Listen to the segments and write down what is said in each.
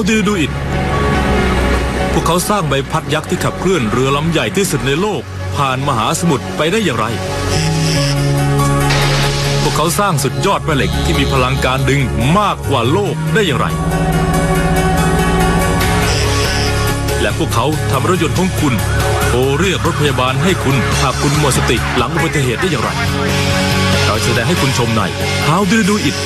ใน How do you do it พวกเขาสร้างใบพัดยักษ์ที่ขับเคลื่อนเรือลำใหญ่ที่สุดในโลก ผ่านมหาสมุทรไปได้อย่างไร พวกเขาสร้างสุดยอดแม่เหล็กที่มีพลังการดึงมากกว่าโลกได้อย่างไร และพวกเขาทำรถยนต์ของคุณโทรเรียกรถพยาบาลให้คุณหากคุณหมดสติหลังอุบัติเหตุได้อย่างไร เราจะแสดงให้คุณชมใน How do you do it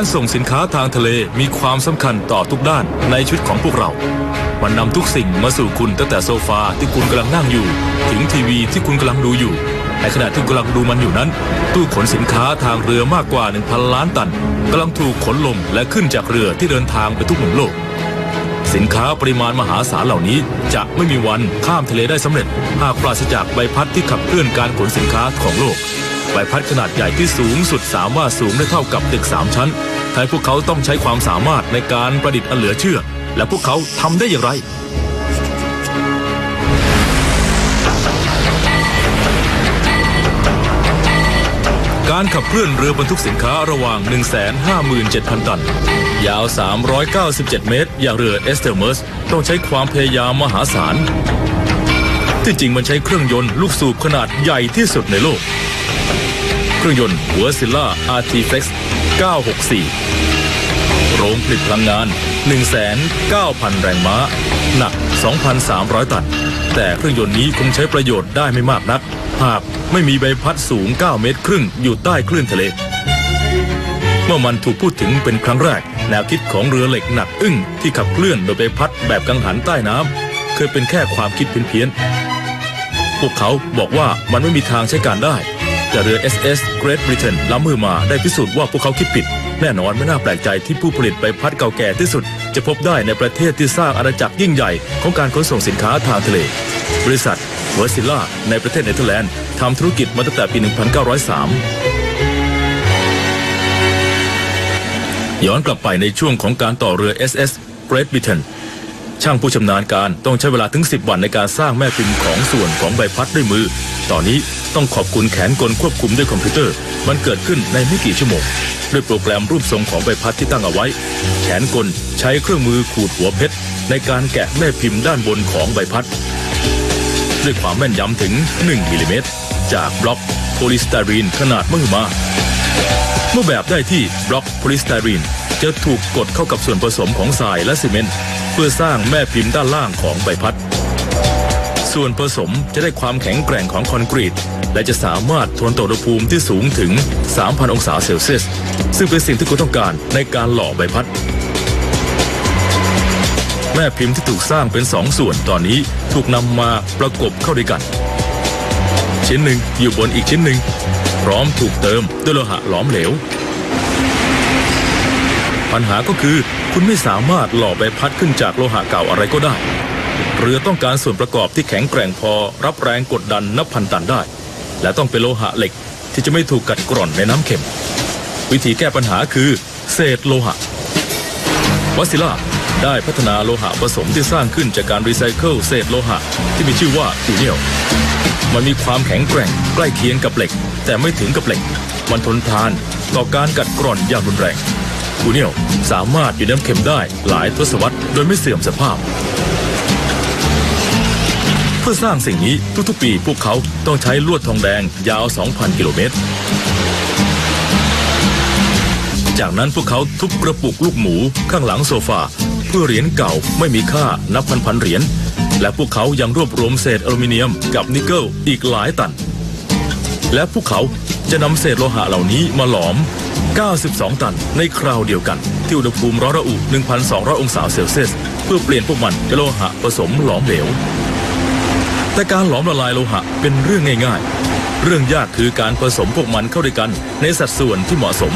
การส่งสินค้าทางทะเลมีความสำคัญต่อทุกด้านในชีวิตของพวกเรา มันนำทุกสิ่งมาสู่คุณตั้งแต่โซฟาที่คุณกำลังนั่งอยู่ ถึงทีวีที่คุณกำลังดูอยู่ ในขณะที่กำลังดูมันอยู่นั้น ตู้ขนสินค้าทางเรือมากกว่า 1,000 ล้านตันกำลังถูกขนลงและขึ้นจากเรือที่เดินทางไปทุกมุมโลก สินค้าปริมาณมหาศาลเหล่านี้จะไม่มีวันข้ามทะเลได้สำเร็จ หากปราศจากใบพัดที่ขับเคลื่อนการขนสินค้าของโลก ใบพัดขนาดใหญ่ที่สูงสุดสามารถสูงได้เท่ากับตึกสามชั้นทำให้พวกเขาต้องใช้ความสามารถในการประดิษฐ์อันเหลือเชื่อ และพวกเขาทำได้อย่างไรการขับเคลื่อนเรือบรรทุกสินค้าระหว่าง 157,000 ตัน ยาว 397 เมตร อย่างเรือเอสเตอร์เมอร์สต้องใช้ความพยายามมหาศาล ที่จริงมันใช้เครื่องยนต์ลูกสูบขนาดใหญ่ที่สุดในโลก รื่องยนต์หัวซิล่า RT-Flex 964 โรงผลิตพลังงาน 190,000 แรงม้า หนัก 2,300 ตัน แต่เครื่องยนต์นี้คงใช้ประโยชน์ได้ไม่มากนัก หากไม่มีใบพัดสูง 9 เมตรครึ่งอยู่ใต้คลื่นทะเล เมื่อมันถูกพูดถึงเป็นครั้งแรก แนวคิดของเรือเหล็กหนักอึ้งที่ขับเคลื่อนโดยใบพัดแบบกังหันใต้น้ำเคยเป็นแค่ความคิดเพี้ยนๆพวกเขาบอกว่ามันไม่มีทางใช้การได้ แต่เรือ SS Great Britain ล้ำมือมาได้พิสูจน์ว่าพวกเขาคิดผิด แน่นอนไม่น่าแปลกใจที่ผู้ผลิตใบพัดเก่าแก่ที่สุด จะพบได้ในประเทศที่สร้างอาณาจักรยิ่งใหญ่ของการขนส่งสินค้าทางทะเล บริษัทเวอร์ซิล่าในประเทศเนเธอร์แลนด์ทำธุรกิจมาตั้งแต่ปี 1903ย้อนกลับไปในช่วงของการต่อเรือ SS Great Britain ช่างผู้ชำนาญการต้องใช้เวลาถึง 10 วันในการสร้างแม่พิมพ์ของส่วนของใบพัดด้วยมือ ตอนนี้ ต้องขอบคุณแขนกลควบคุมด้วยคอมพิวเตอร์ มันเกิดขึ้นในไม่กี่ชั่วโมง ด้วยโปรแกรมรูปทรงของใบพัดที่ตั้งเอาไว้ แขนกลใช้เครื่องมือขูดหัวเพชร ในการแกะแม่พิมพ์ด้านบนของใบพัด ด้วยความแม่นยำถึง 1มิลลิเมตรจากบล็อกโพลีสไตรีนขนาดมหึมา เมื่อแบบได้ที่บล็อกโพลีสไตรีนจะถูกกดเข้ากับส่วนผสมของทรายและซีเมนต์เพื่อสร้างแม่พิมพ์ด้านล่างของใบพัด ส่วนผสมจะได้ความแข็งแกร่งของคอนกรีต และจะสามารถทนต่ออุณหภูมิที่สูงถึง 3,000 องศาเซลเซียส ซึ่งเป็นสิ่งที่คุณต้องการในการหล่อใบพัด แม่พิมพ์ที่ถูกสร้างเป็นสองส่วนตอนนี้ถูกนำมาประกบเข้าด้วยกัน ชิ้นหนึ่งอยู่บนอีกชิ้นหนึ่ง พร้อมถูกเติมด้วยโลหะหลอมเหลว ปัญหาก็คือคุณไม่สามารถหล่อใบพัดขึ้นจากโลหะเก่าอะไรก็ได้ เรือต้องการส่วนประกอบที่แข็งแกร่งพอรับแรงกดดันนับพันตันได้ และต้องเป็นโลหะเหล็กที่จะไม่ถูกกัดกร่อนในน้ำเค็ม วิธีแก้ปัญหาคือเศษโลหะวัสซิล่าได้พัฒนาโลหะผสมที่สร้างขึ้นจากการรีไซเคิลเศษโลหะ ที่มีชื่อว่าอูเนียลมันมีความแข็งแกร่งใกล้เคียงกับเหล็ก แต่ไม่ถึงกับเหล็ก มันทนทานต่อการกัดกร่อนอย่างรุนแรงอูเนียลสามารถอยู่น้ำเค็มได้หลายทศวรรษโดยไม่เสื่อมสภาพ พื่อสร้างสิ่งนี้ทุกๆปีพวกเขาต้องใช้ลวดทองแดงยาว 2,000 กิโลเมตร จากนั้นพวกเขาทุบกระปุกลูกหมูข้างหลังโซฟา เพื่อเหรียญเก่าไม่มีค่านับพันๆเหรียญและพวกเขายังรวบรวมเศษอลูมิเนียมกับนิกเกิลอีกหลายตัน และพวกเขาจะนำเศษโลหะเหล่านี้มาหลอม 92 ตันในคราวเดียวกัน ที่อุณหภูมิร้อนระอุ 1,200 องศาเซลเซียส เพื่อเปลี่ยนพวกมันเป็นโลหะผสมหลอมเหลว แต่การหลอมละลายโลหะเป็นเรื่องง่ายๆ เรื่องยากคือการผสมพวกมันเข้าด้วยกันในสัดส่วนที่เหมาะสม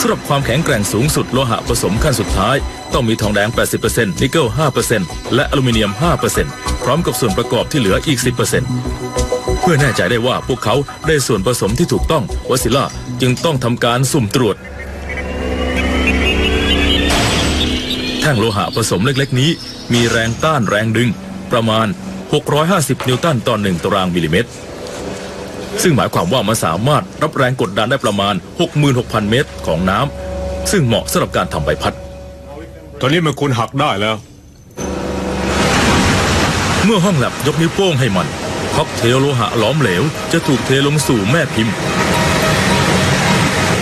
สำหรับความแข็งแกร่งสูงสุดโลหะผสมขั้นสุดท้าย ต้องมีทองแดง 80%นิกเกิล 5%และอลูมิเนียม 5%พร้อมกับส่วนประกอบที่เหลืออีก 10%เพื่อแน่ใจได้ว่าพวกเขาได้ส่วนผสมที่ถูกต้องวสิล่าจึงต้องทำการสุ่มตรวจ แท่งโลหะผสมเล็กๆนี้ มีแรงต้านแรงดึงประมาณ 650 นิวตันต่อ 1 ตารางมิลลิเมตร ซึ่งหมายความว่ามันสามารถรับแรงกดดันได้ประมาณ 66,000 เมตรของน้ำ ซึ่งเหมาะสำหรับการทำใบพัด ตอนนี้มันควรหักได้แล้ว เมื่อห้องแลบยกนิ้วโป้งให้มันค็อกเทลโลหะหลอมเหลว จะถูกเทลงสู่แม่พิมพ์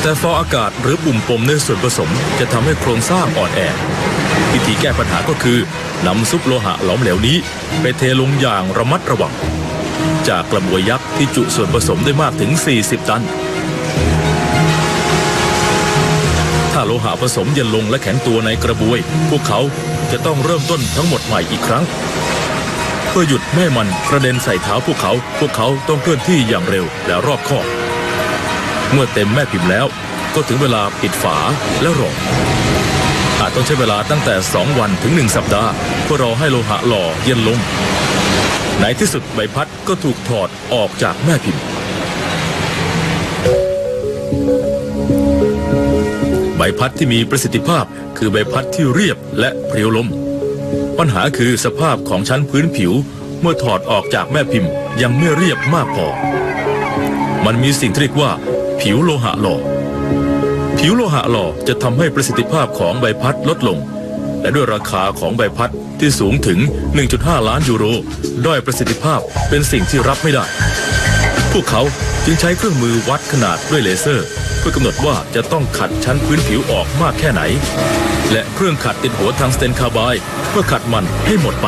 แต่ฟองอากาศหรือปุ่มปมในส่วนผสมจะทำให้โครงสร้างอ่อนแอวิธีแก้ปัญหาก็คือนำซุปโลหะหลอมเหลวนี้ ไปเทลงอย่างระมัดระวัง จากกระบวยยักษ์ที่จุส่วนผสมได้มากถึง 40 ตัน ถ้าโลหะผสมเย็นลงและแข็งตัวในกระบวย พวกเขาจะต้องเริ่มต้นทั้งหมดใหม่อีกครั้ง เพื่อหยุดไม่ให้มันกระเด็นใส่เท้าพวกเขา พวกเขาต้องเคลื่อนที่อย่างเร็วและรอบคอบ เมื่อเต็มแม่พิมพ์แล้ว ก็ถึงเวลาปิดฝาและรออาจต้องใช้เวลาตั้งแต่ 2 วันถึง 1 สัปดาห์ เพื่อรอให้โลหะหล่อเย็นลงในที่สุดใบพัดก็ถูกถอดออกจากแม่พิมพ์ ใบพัดที่มีประสิทธิภาพคือใบพัดที่เรียบและเพรียวลม ปัญหาคือสภาพของชั้นพื้นผิว เมื่อถอดออกจากแม่พิมพ์ยังไม่เรียบมากพอ มันมีสิ่งที่เรียกว่า ผิวโลหะหล่อ ผิวโลหะหล่อจะทำให้ประสิทธิภาพของใบพัดลดลง และด้วยราคาของใบพัดที่สูงถึง 1.5 ล้านยูโร ด้อยประสิทธิภาพเป็นสิ่งที่รับไม่ได้ พวกเขาจึงใช้เครื่องมือวัดขนาดด้วยเลเซอร์ เพื่อกำหนดว่าจะต้องขัดชั้นพื้นผิวออกมากแค่ไหน และเครื่องขัดติดหัวทางสเตนคาร์บายเพื่อขัดมันให้หมดไป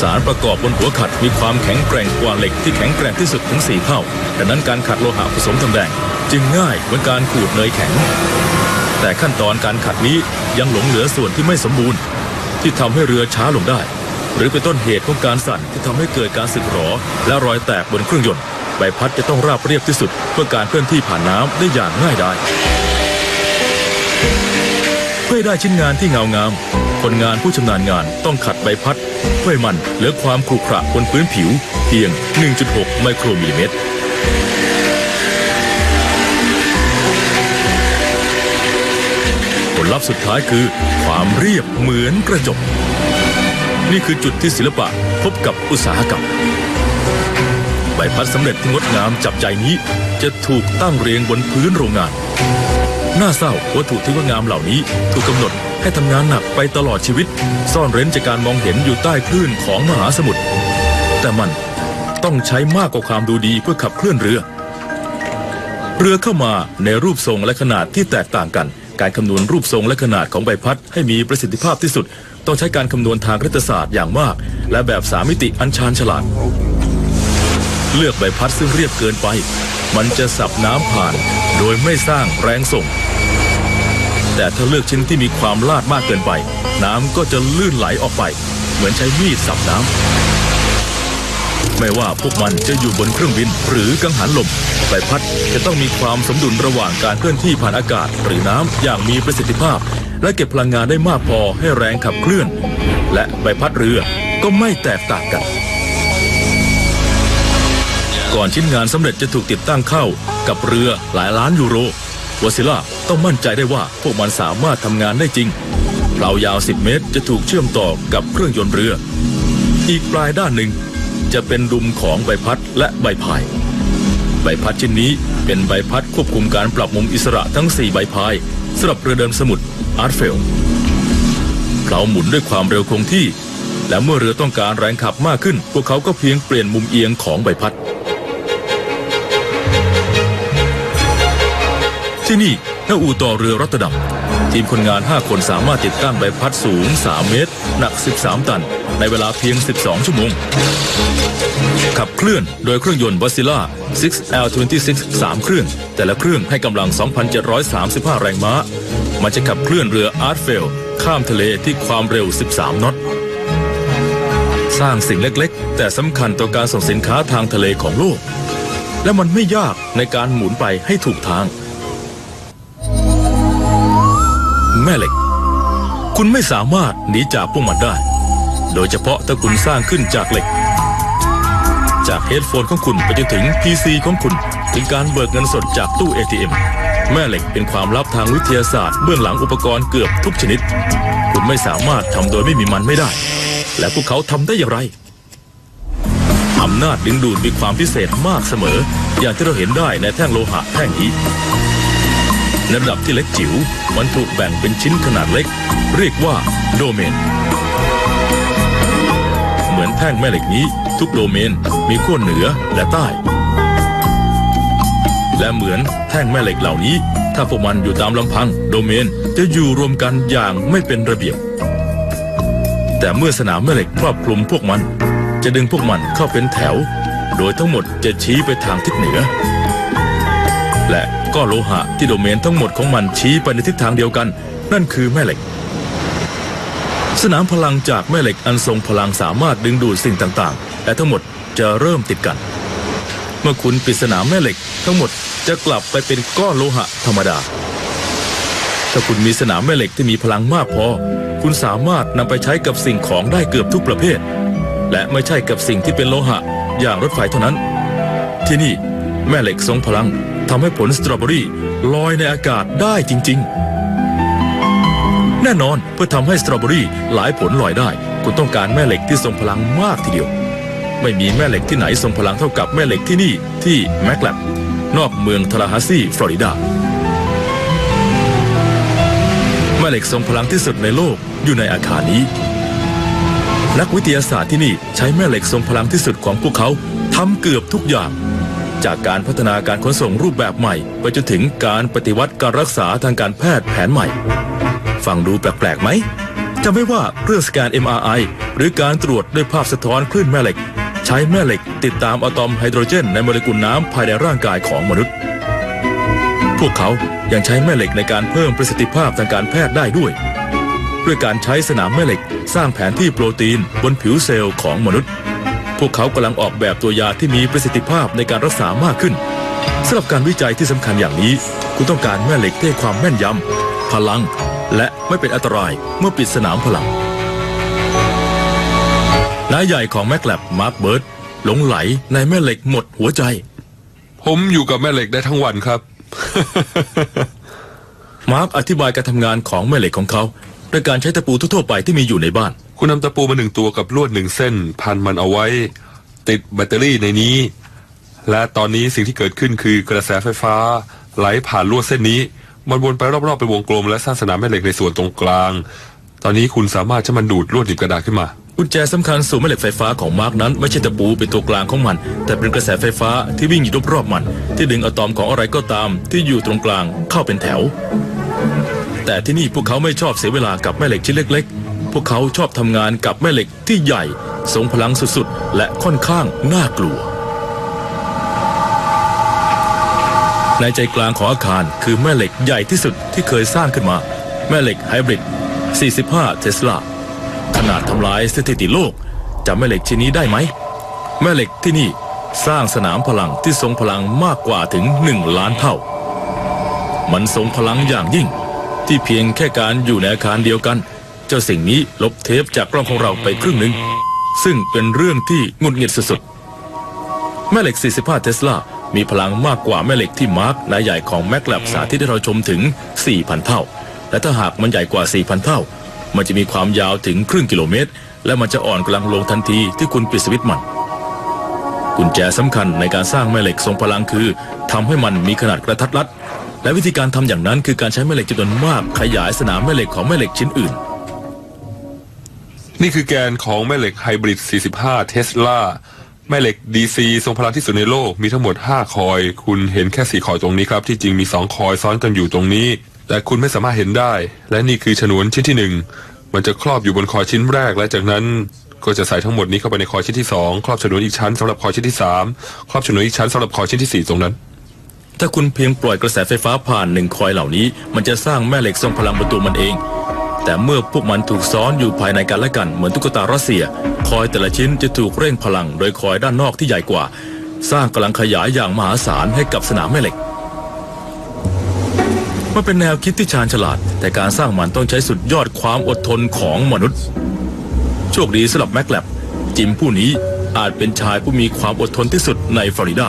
สารประกอบบนหัวขัดมีความแข็งแกร่งกว่าเหล็กที่แข็งแกร่งที่สุดถึง 4 เท่า ดังนั้นการขัดโลหะผสมทองแดง จึงง่ายเหมือนการขูดเนยแข็ง แต่ขั้นตอนการขัดนี้ยังหลงเหลือส่วนที่ไม่สมบูรณ์ ที่ทำให้เรือช้าลงได้ หรือเป็นต้นเหตุของการสั่นที่ทำให้เกิดการสึกหรอ และรอยแตกบนเครื่องยนต์ใบพัดจะต้องราบเรียบที่สุด เพื่อการเคลื่อนที่ผ่านน้ำได้อย่างง่ายดายเพื่อได้ชิ้นงานที่เงางาม คนงานผู้ชำนาญงานต้องขัดใบพัด เพื่อให้มันเหลือความขรุขระบนพื้นผิวเพียง 1.6 ไมโครมิลลิเมตร ผลลัพธ์สุดท้ายคือ ความเรียบเหมือนกระจก นี่คือจุดที่ศิลปะพบกับอุตสาหกรรมใบพัดสำเร็จที่งดงามจับใจนี้ จะถูกตั้งเรียงบนพื้นโรงงาน น่าเศร้าวัตถุที่งดงามเหล่านี้ถูกกำหนดให้ทำงานหนักไปตลอดชีวิต ซ่อนเร้นจากการมองเห็นอยู่ใต้คลื่นของมหาสมุทรแต่มันต้องใช้มากกว่าความดูดีเพื่อขับเคลื่อนเรือ เรือเข้ามาในรูปทรงและขนาดที่แตกต่างกัน การคำนวณรูปทรงและขนาดของใบพัดให้มีประสิทธิภาพที่สุด ต้องใช้การคำนวณทางคณิตศาสตร์อย่างมาก และแบบสามมิติอันชาญฉลาด เลือกใบพัดซึ่งเรียบเกินไป มันจะสับน้ำผ่าน โดยไม่สร้างแรงส่ง แต่ถ้าเลือกชิ้นที่มีความลาดมากเกินไป น้ำก็จะลื่นไหลออกไป เหมือนใช้มีดสับน้ำไม่ว่าพวกมันจะอยู่บนเครื่องบินหรือกังหันลมใบพัดจะต้องมีความสมดุลระหว่างการเคลื่อนที่ผ่านอากาศหรือน้ำอย่างมีประสิทธิภาพ และเก็บพลังงานได้มากพอให้แรงขับเคลื่อน และใบพัดเรือก็ไม่แตกต่างกัน ก่อนชิ้นงานสำเร็จจะถูกติดตั้งเข้ากับเรือหลายล้านยูโรวาซิล่าต้องมั่นใจได้ว่าพวกมันสามารถทำงานได้จริงเปลายาว 10 เมตรจะถูกเชื่อมต่อกับเครื่องยนต์เรือ อีกปลายด้านหนึ่งจะเป็นดุมของใบพัดและใบพาย ใบพัดชิ้นนี้เป็นใบพัดควบคุมการปรับมุมอิสระทั้ง 4 ใบพายสำหรับเรือเดินสมุทรอาร์ตเฟลเขาหมุนด้วยความเร็วคงที่ และเมื่อเรือต้องการแรงขับมากขึ้น พวกเขาก็เพียงเปลี่ยนมุมเอียงของใบพัด ที่นี่ณอู่ต่อเรือรอตตดัมทีมคนงาน 5 คนสามารถติดตั้งใบพัดสูง 3 เมตร หนัก 13 ตัน ในเวลาเพียง 12 ชั่วโมง ขับเคลื่อนโดยเครื่องยนต์วัซิล่า 6L26 3 เครื่อง แต่ละเครื่องให้กำลัง 2,735 แรงม้า มันจะขับเคลื่อนเรืออาร์ตเฟลข้ามทะเลที่ความเร็ว 13นอตสร้างสิ่งเล็กๆ แต่สำคัญต่อการส่งสินค้าทางทะเลของโลก และมันไม่ยากในการหมุนไปให้ถูกทาง ม่เหล็ก คุณไม่สามารถหนีจากพวกมันได้ โดยเฉพาะถ้าคุณสร้างขึ้นจากเหล็ก จากเฮดโฟนของคุณไปจนถึง PC ของคุณ ถึงการเบิกเงินสดจากตู้ ATM แม่เหล็กเป็นความลับทางวิทยาศาสตร์เบื้องหลังอุปกรณ์เกือบทุกชนิด คุณไม่สามารถทำโดยไม่มีมันไม่ได้ และพวกเขาทำได้อย่างไรอำนาจดึงดูดมีความพิเศษมากเสมอ อย่างที่เราเห็นได้ในแท่งโลหะแท่งนี้ ในระดับที่เล็กจิ๋วมันถูกแบ่งเป็นชิ้นขนาดเล็ก เรียกว่าโดเมน เหมือนแท่งแม่เหล็กนี้ ทุกโดเมนมีขั้วเหนือและใต้ และเหมือนแท่งแม่เหล็กเหล่านี้ ถ้าพวกมันอยู่ตามลำพังโดเมนจะอยู่รวมกันอย่างไม่เป็นระเบียบ แต่เมื่อสนามแม่เหล็กครอบคลุมพวกมัน จะดึงพวกมันเข้าเป็นแถว โดยทั้งหมดจะชี้ไปทางทิศเหนือ และก็โลหะที่โดเมนทั้งหมดของมันชี้ไปในทิศทางเดียวกัน นั่นคือแม่เหล็ก สนามพลังจากแม่เหล็กอันทรงพลังสามารถดึงดูดสิ่งต่างๆ และทั้งหมดจะเริ่มติดกัน เมื่อคุณปิดสนามแม่เหล็ก ทั้งหมดจะกลับไปเป็นก้อนโลหะธรรมดา ถ้าคุณมีสนามแม่เหล็กที่มีพลังมากพอ คุณสามารถนำไปใช้กับสิ่งของได้เกือบทุกประเภท และไม่ใช่กับสิ่งที่เป็นโลหะ อย่างรถไฟเท่านั้น ที่นี่แม่เหล็กทรงพลัง ทำให้ผลสตรอเบอรี่ลอยในอากาศได้จริง ๆ แน่นอนเพื่อทำให้สตรอเบอรี่หลายผลลอยได้ คุณต้องการแม่เหล็กที่ทรงพลังมากทีเดียว ไม่มีแม่เหล็กที่ไหนทรงพลังเท่ากับแม่เหล็กที่นี่ที่แมกแลบนอกเมืองทาราฮาซีฟลอริดา แม่เหล็กทรงพลังที่สุดในโลกอยู่ในอาคารนี้ นักวิทยาศาสตร์ที่นี่ใช้แม่เหล็กทรงพลังที่สุดของพวกเขาทำเกือบทุกอย่าง จากการพัฒนาการขนส่งรูปแบบใหม่ ไปจนถึงการปฏิวัติการรักษาทางการแพทย์แผนใหม่ ฟังดูแปลกๆไหมจะไม่ว่าเรื่องสแกน MRI หรือการตรวจด้วยภาพสะท้อนคลื่นแม่เหล็ก ใช้แม่เหล็กติดตามอะตอมไฮโดรเจน ในโมเลกุลน้ำภายในร่างกายของมนุษย์ พวกเขายังใช้แม่เหล็กในการเพิ่มประสิทธิภาพทางการแพทย์ได้ด้วย ด้วยการใช้สนามแม่เหล็ก สร้างแผนที่โปรตีนบนผิวเซลล์ของมนุษย์ พวกเขากำลังออกแบบตัวยาที่มีประสิทธิภาพในการรักษามากขึ้นสำหรับการวิจัยที่สำคัญอย่างนี้ คุณต้องการแม่เหล็กที่ให้ความแม่นยำพลัง และไม่เป็นอันตรายเมื่อปิดสนามพลังนายใหญ่ของแมกแลบมาร์คเบิร์ดหลงไหลในแม่เหล็กหมดหัวใจ ผมอยู่กับแม่เหล็กได้ทั้งวันครับ มาร์คอธิบายการทำงานของแม่เหล็กของเขา ด้วยการใช้ตะปูทั่วๆไปที่มีอยู่ในบ้าน คุณนำตะปูมาหนึ่งตัวกับลวดหนึ่งเส้น พันมันเอาไว้ ติดแบตเตอรี่ในนี้ และตอนนี้สิ่งที่เกิดขึ้นคือกระแสไฟฟ้า ไหลผ่านลวดเส้นนี้ มันวนไปรอบๆเป็นวงกลมและสร้างสนามแม่เหล็กในส่วนตรงกลาง ตอนนี้คุณสามารถใช้มันดูดลวดหนีบกระดาษขึ้นมากุญแจสำคัญสู่แม่เหล็กไฟฟ้าของมาร์กนั้น ไม่ใช่ตะปูเป็นตัวกลางของมัน แต่เป็นกระแสไฟฟ้าที่วิ่งอยู่รอบๆมัน ที่ดึงอะตอมของอะไรก็ตาม ที่อยู่ตรงกลางเข้าเป็นแถว แต่ที่นี่พวกเขาไม่ชอบเสียเวลากับแม่เหล็กชิ้นเล็ก พวกเขาชอบทำงานกับแม่เหล็กที่ใหญ่ทรงพลังสุดๆ และค่อนข้างน่ากลัว ในใจกลางของอาคารคือแม่เหล็กใหญ่ที่สุดที่เคยสร้างขึ้นมา แม่เหล็กไฮบริด 45 เทสลา ขนาดทำลายสถิติโลกจำแม่เหล็กชิ้นนี้ได้ไหม แม่เหล็กที่นี่สร้างสนามพลังที่ทรงพลังมากกว่าถึงหนึ่งล้านเท่า มันทรงพลังอย่างยิ่ง ที่เพียงแค่การอยู่ในอาคารเดียวกัน เจ้าสิ่งนี้ลบเทปจากกล้องของเราไปครึ่งหนึ่ง ซึ่งเป็นเรื่องที่งุดหงิดสุดๆ แม่เหล็ก 45 เทสลา มีพลังมากกว่าแม่เหล็กที่มาร์กนายใหญ่ของแมกแลบสาธิตให้เราชมถึง 4,000 เท่า และถ้าหากมันใหญ่กว่า 4,000 เท่า มันจะมีความยาวถึงครึ่งกิโลเมตร และมันจะอ่อนกำลังลงทันทีที่คุณปิดสวิตช์มันกุญแจสำคัญในการสร้างแม่เหล็กทรงพลังคือทำให้มันมีขนาดกระทัดรัด และวิธีการทำอย่างนั้นคือการใช้แม่เหล็กจำนวนมากขยายสนามแม่เหล็กของแม่เหล็กชิ้นอื่น นี่คือแกนของแม่เหล็กไฮบริด 45 เทสลา แม่เหล็ก DC ทรงพลังที่สุดในโลก มีทั้งหมด 5 คอย คุณเห็นแค่ 4 คอยตรงนี้ครับ ที่จริงมี 2 คอยซ้อนกันอยู่ตรงนี้ แต่คุณไม่สามารถเห็นได้ และนี่คือฉนวนชิ้นที่ 1 มันจะครอบอยู่บนคอยชิ้นแรก และจากนั้นก็จะใส่ทั้งหมดนี้เข้าไปในคอยชิ้นที่ 2 ครอบฉนวนอีกชั้นสำหรับคอยชิ้นที่ 3 ครอบฉนวนอีกชั้นสำหรับคอยชิ้นที่ 4 ตรงนั้น ถ้าคุณเพียงปล่อยกระแสไฟฟ้าผ่านหนึ่งคอยเหล่านี้ มันจะสร้างแม่เหล็กทรงพลังบนตัวมันเอง แต่เมื่อพวกมันถูกซ้อนอยู่ภายในกันและกันเหมือนตุ๊กตารัสเซีย คอยแต่ละชิ้นจะถูกเร่งพลัง โดยคอยด้านนอกที่ใหญ่กว่า สร้างกำลังขยายอย่างมหาศาลให้กับสนามแม่เหล็กมันเป็นแนวคิดที่ชาญฉลาด แต่การสร้างมันต้องใช้สุดยอดความอดทนของมนุษย์ โชคดีสำหรับแม็กแลบจิมผู้นี้อาจเป็นชายผู้มีความอดทนที่สุดในฟลอริดา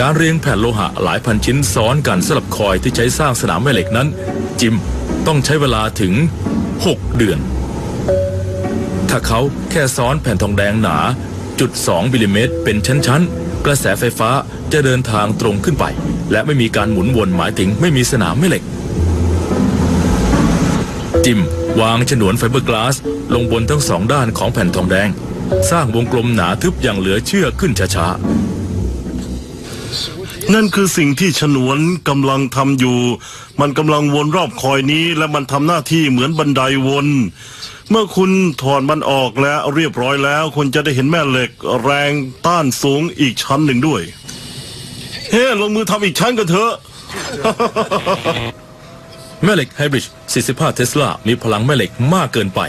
การเรียงแผ่นโลหะหลายพันชิ้นซ้อนกันสลับคอยที่ใช้สร้างสนามแม่เหล็กนั้น จิม ต้องใช้เวลาถึง 6 เดือน ถ้าเขาแค่ซ้อนแผ่นทองแดงหนา10.2มิลลิเมตรเป็นชั้นๆ กระแสไฟฟ้าจะเดินทางตรงขึ้นไป และไม่มีการหมุนวนหมายถึงไม่มีสนามแม่เหล็ก จิมวางฉนวนไฟเบอร์กลาสลงบนทั้งสองด้านของแผ่นทองแดง สร้างวงกลมหนาทึบอย่างเหลือเชื่อขึ้นช้า นั่นคือสิ่งที่ฉนวนกำลังทำอยู่ มันกำลังวนรอบคอยนี้ และมันทำหน้าที่เหมือนบันไดวน เมื่อคุณถอดมันออกแล้วเรียบร้อยแล้ว คุณจะได้เห็นแม่เหล็กแรงต้านสูงอีกชั้นหนึ่งด้วย เฮ้ลงมือทำอีกชั้นกันเถอะ แม่เหล็กไฮบริด45 เทสลา มีพลังแม่เหล็กมากเกินไป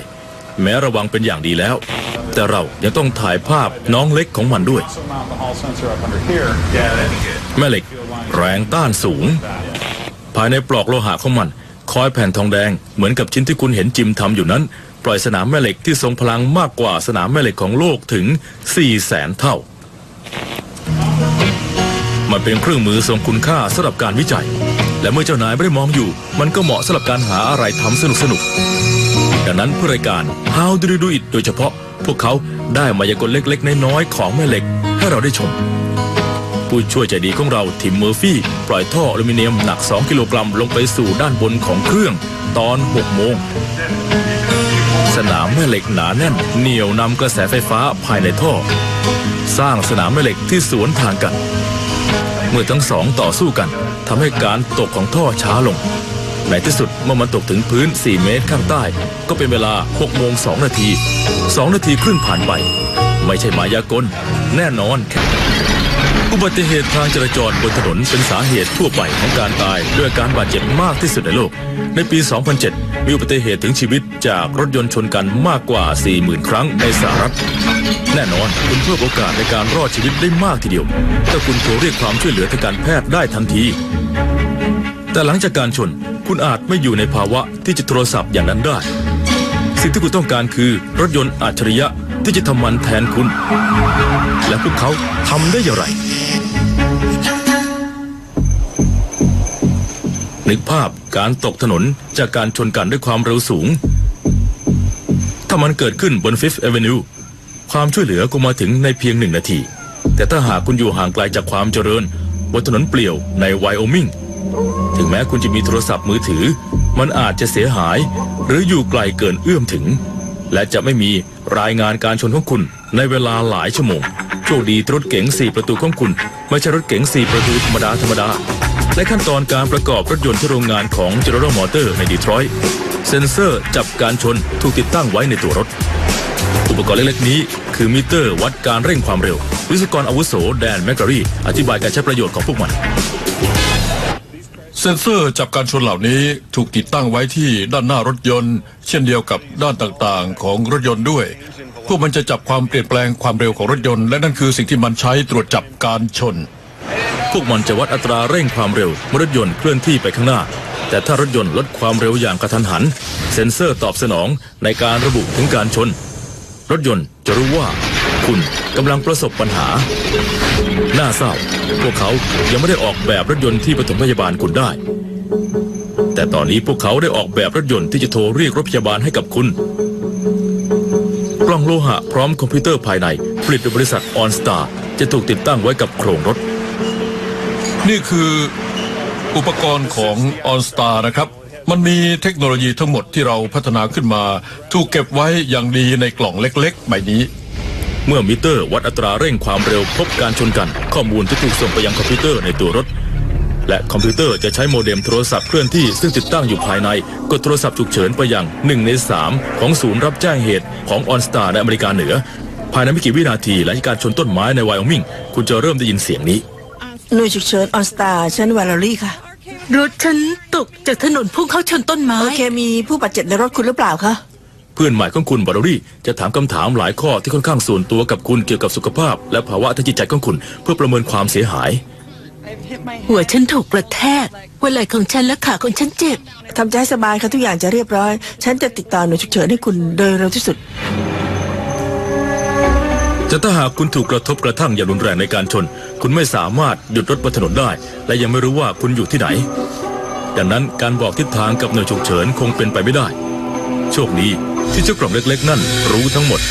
แม้ระวังเป็นอย่างดีแล้ว แต่เรายังต้องถ่ายภาพน้องเล็กของมันด้วย Yeah, that'd be good. แม่เหล็ก แรงต้านสูง ภายในปลอกโลหะของมัน คอยแผ่นทองแดงเหมือนกับชิ้นที่คุณเห็นจิมทำอยู่นั้น ปล่อยสนามแม่เหล็กที่ทรงพลังมากกว่าสนามแม่เหล็กของโลกถึง4แสนเท่า มันเป็นเครื่องมือทรงคุณค่าสำหรับการวิจัย และเมื่อเจ้านายไม่ได้มองอยู่ มันก็เหมาะสำหรับการหาอะไรทำสนุกสนุกๆดังนั้นเพื่อรายการ How Do You Do It โดยเฉพาะพวกเขาได้มายากลเล็กๆ น้อยๆของแม่เหล็กให้เราได้ชม ผู้ช่วยใจดีของเราทิมเมอร์ฟี่ ปล่อยท่ออลูมิเนียมหนัก 2 กิโลกรัมลงไปสู่ด้านบนของเครื่อง ตอน 6 โมง สนามแม่เหล็กหนาแน่น เหนี่ยวนำกระแสไฟฟ้าภายในท่อ สร้างสนามแม่เหล็กที่สวนทางกัน เมื่อทั้งสองต่อสู้กันทำให้การตกของท่อช้าลงในที่สุดเมื่อมันตกถึงพื้น 4 เมตรข้างใต้ ก็เป็นเวลา6โมง2นาที 2 นาทีครึ่งผ่านไป ไม่ใช่มายากล แน่นอนแค่ อุบัติเหตุทางจราจรบนถนนเป็นสาเหตุทั่วไปของการตายด้วยอาการบาดเจ็บมากที่สุดในโลก ในปี 2007 มีอุบัติเหตุถึงชีวิตจากรถยนต์ชนกันมากกว่า 40,000 ครั้งในสหรัฐ แน่นอนคุณเพิ่มโอกาสในการรอดชีวิตได้มากทีเดียว ถ้าคุณโทรเรียกความช่วยเหลือทางการแพทย์ได้ทันที แต่หลังจากการชน คุณอาจไม่อยู่ในภาวะที่จะโทรศัพท์อย่างนั้นได้ สิ่งที่คุณต้องการคือรถยนต์อัจฉริยะ ที่จะทำมันแทนคุณ และพวกเขาทำได้อย่างไร นึกภาพการตกถนนจากการชนกันด้วยความเร็วสูง ถ้ามันเกิดขึ้นบน Fifth Avenue ความช่วยเหลือก็มาถึงในเพียงหนึ่งนาที แต่ถ้าหากคุณอยู่ห่างไกลจากความเจริญ บนถนนเปลี่ยวในไวโอมิงถึงแม้คุณจะมีโทรศัพท์มือถือ มันอาจจะเสียหาย หรืออยู่ไกลเกินเอื้อมถึง และจะไม่มี รายงานการชนของคุณในเวลาหลายชั่วโมง โชคดีรถเก๋ง4 ประตูของคุณ ไม่ใช่รถเก๋ง4 ประตูธรรมดาธรรมดา และขั้นตอนการประกอบรถยนต์ที่โรงงานของ General Motors ในดีทรอยต์เซ็นเซอร์จับการชนถูกติดตั้งไว้ในตัวรถ อุปกรณ์เล็กๆนี้คือมิเตอร์วัดการเร่งความเร็ว วิศวกรอาวุโสแดนแมกการีอธิบายการใช้ประโยชน์ของพวกมัน เซ็นเซอร์จับการชนเหล่านี้ถูกติดตั้งไว้ที่ด้านหน้ารถยนต์ เช่นเดียวกับด้านต่างๆ ของรถยนต์ด้วย พวกมันจะจับความเปลี่ยนแปลงความเร็วของรถยนต์ และนั่นคือสิ่งที่มันใช้ตรวจจับการชน พวกมันจะวัดอัตราเร่งความเร็วเมื่อรถยนต์เคลื่อนที่ไปข้างหน้า แต่ถ้ารถยนต์ลดความเร็วอย่างกระทันหัน เซ็นเซอร์ตอบสนองในการระบุถึงการชน รถยนต์จะรู้ว่า คุณกำลังประสบปัญหา น่าเศร้า พวกเขายังไม่ได้ออกแบบรถยนต์ที่ปฐมพยาบาลคุณได้ แต่ตอนนี้พวกเขาได้ออกแบบรถยนต์ที่จะโทรเรียกรถพยาบาลให้กับคุณ กล้องโลหะพร้อมคอมพิวเตอร์ภายใน ผลิตโดยบริษัทออนสตาร์จะถูกติดตั้งไว้กับโครงรถ นี่คืออุปกรณ์ของ OnStar นะครับ มันมีเทคโนโลยีทั้งหมดที่เราพัฒนาขึ้นมา ถูกเก็บไว้อย่างดีในกล่องเล็กๆ ใบนี้ เมื่อมิเตอร์วัดอัตราเร่งความเร็วพบการชนกัน ข้อมูลจะถูกส่งไปยังคอมพิวเตอร์ในตัวรถ และคอมพิวเตอร์จะใช้โมเด็มโทรศัพท์เคลื่อนที่ซึ่งติดตั้งอยู่ภายใน กดโทรศัพท์ฉุกเฉินไปยังหนึ่งในสามของศูนย์รับแจ้งเหตุของออนสตาในอเมริกาเหนือ ภายในไม่กี่วินาทีหลังจากการชนต้นไม้ในไวโอมิงคุณจะเริ่มได้ยินเสียงนี้หน่วยฉุกเฉินออนสตาชั้นวาลารี่ค่ะรถฉันตกจากถนนพุ่งเข้าชนต้นไม้โอเคมีผู้บาดเจ็บในรถคุณหรือเปล่าคะ เพื่อนใหม่ของคุณบาร์รี่ จะถามคำถามหลายข้อที่ค่อนข้างส่วนตัวกับคุณเกี่ยวกับสุขภาพ และภาวะทางจิตใจของคุณ เพื่อประเมินความเสียหาย หัวฉันถูกกระแทกหัวไหล่ของฉันและขาของฉันเจ็บ ทำใจให้สบายค่ะทุกอย่างจะเรียบร้อย ฉันจะติดต่อหน่วยฉุกเฉินให้คุณโดยเร็วที่สุดแต่ถ้าหากคุณถูกกระทบกระทั่งอย่างรุนแรงในการชน คุณไม่สามารถหยุดรถบนถนนได้ และยังไม่รู้ว่าคุณอยู่ที่ไหน ดังนั้นการบอกทิศทางกับหน่วยฉุกเฉินคงเป็นไปไม่ได้ โชคดี ที่เจ้ากล่องเล็กๆ นั่นรู้ทั้งหมด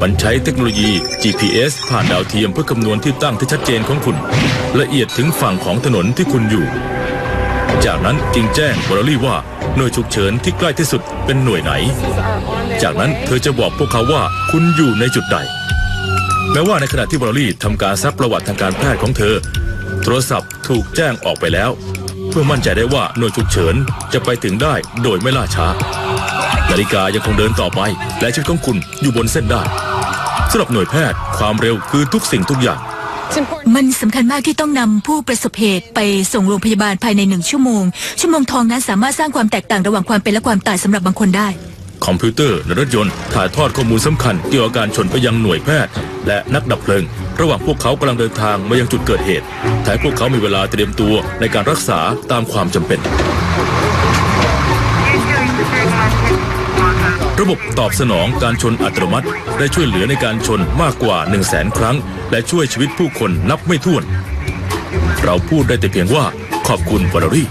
มันใช้เทคโนโลยี GPS ผ่านดาวเทียมเพื่อคำนวณที่ตั้งที่ชัดเจนของคุณ ละเอียดถึงฝั่งของถนนที่คุณอยู่ จากนั้นจึงแจ้งวอลลี่ว่าหน่วยฉุกเฉินที่ใกล้ที่สุดเป็นหน่วยไหน จากนั้นเธอจะบอกพวกเขาว่าคุณอยู่ในจุดใด แม้ว่าในขณะที่วอลลี่ทำการซักประวัติทางการแพทย์ของเธอ โทรศัพท์ถูกแจ้งออกไปแล้ว เพื่อมั่นใจได้ว่าหน่วยฉุกเฉินจะไปถึงได้โดยไม่ล่าช้า นาฬิกายังคงเดินต่อไป และชีวิตของคุณอยู่บนเส้นได้สำหรับหน่วยแพทย์ความเร็วคือทุกสิ่งทุกอย่าง มันสำคัญมากที่ต้องนำผู้ประสบเหตุไปส่งโรงพยาบาลภายในหนึ่งชั่วโมง ชั่วโมงทองนั้นสามารถสร้างความแตกต่างระหว่างความเป็นและความตายสำหรับบางคนได้ คอมพิวเตอร์ในรถยนต์ถ่ายทอดข้อมูลสำคัญเกี่ยวกับการชนไปยังหน่วยแพทย์ และนักดับเพลิง ระหว่างพวกเขากำลังเดินทางมายังจุดเกิดเหตุแถมพวกเขามีเวลาเตรียมตัวในการรักษาตามความจำเป็น ระบบตอบสนองการชนอัตโนมัติ ได้ช่วยเหลือในการชนมากกว่า 1 0 0 0 0แสนครั้ง และช่วยชีวิตผู้คนนับไม่ถ้วน เราพูดได้แต่เพียงว่าขอบคุณวอลลรี่